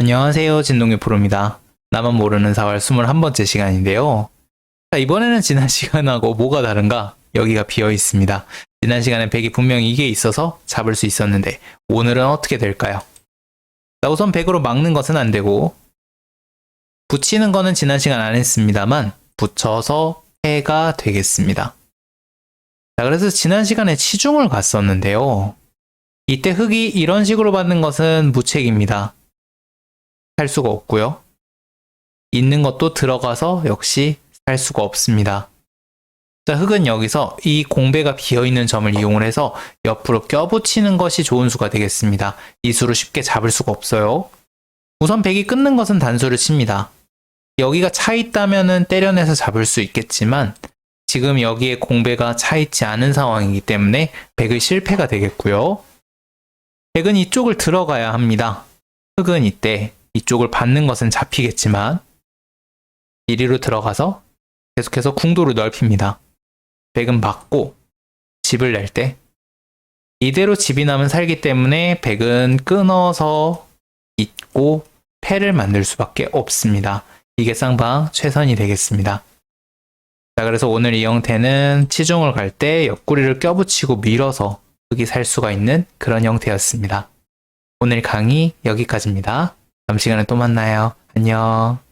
안녕하세요. 진동의 프로입니다. 나만 모르는 4월 21번째 시간인데요. 자, 이번에는 지난 시간하고 뭐가 다른가? 여기가 비어 있습니다. 지난 시간에 백이 분명히 이게 있어서 잡을 수 있었는데, 오늘은 어떻게 될까요? 자, 우선 백으로 막는 것은 안 되고, 붙이는 거는 지난 시간 안 했습니다만, 붙여서 해가 되겠습니다. 자, 그래서 지난 시간에 치중을 갔었는데요. 이때 흙이 이런 식으로 받는 것은 무책입니다. 살 수가 없고요. 있는 것도 들어가서 역시 살 수가 없습니다. 자, 흙은 여기서 이 공배가 비어 있는 점을 이용을 해서 옆으로 껴붙이는 것이 좋은 수가 되겠습니다. 이 수로 쉽게 잡을 수가 없어요. 우선 백이 끊는 것은 단수를 칩니다. 여기가 차 있다면은 때려내서 잡을 수 있겠지만 지금 여기에 공배가 차 있지 않은 상황이기 때문에 백의 실패가 되겠고요. 백은 이쪽을 들어가야 합니다. 흙은 이때 이쪽을 받는 것은 잡히겠지만 이리로 들어가서 계속해서 궁도를 넓힙니다. 백은 받고 집을 낼 때 이대로 집이 나면 살기 때문에 백은 끊어서 잇고 패를 만들 수밖에 없습니다. 이게 쌍방 최선이 되겠습니다. 자, 그래서 오늘 이 형태는 치중을 갈 때 옆구리를 껴붙이고 밀어서 흙이 살 수가 있는 그런 형태였습니다. 오늘 강의 여기까지입니다. 다음 시간에 또 만나요. 안녕.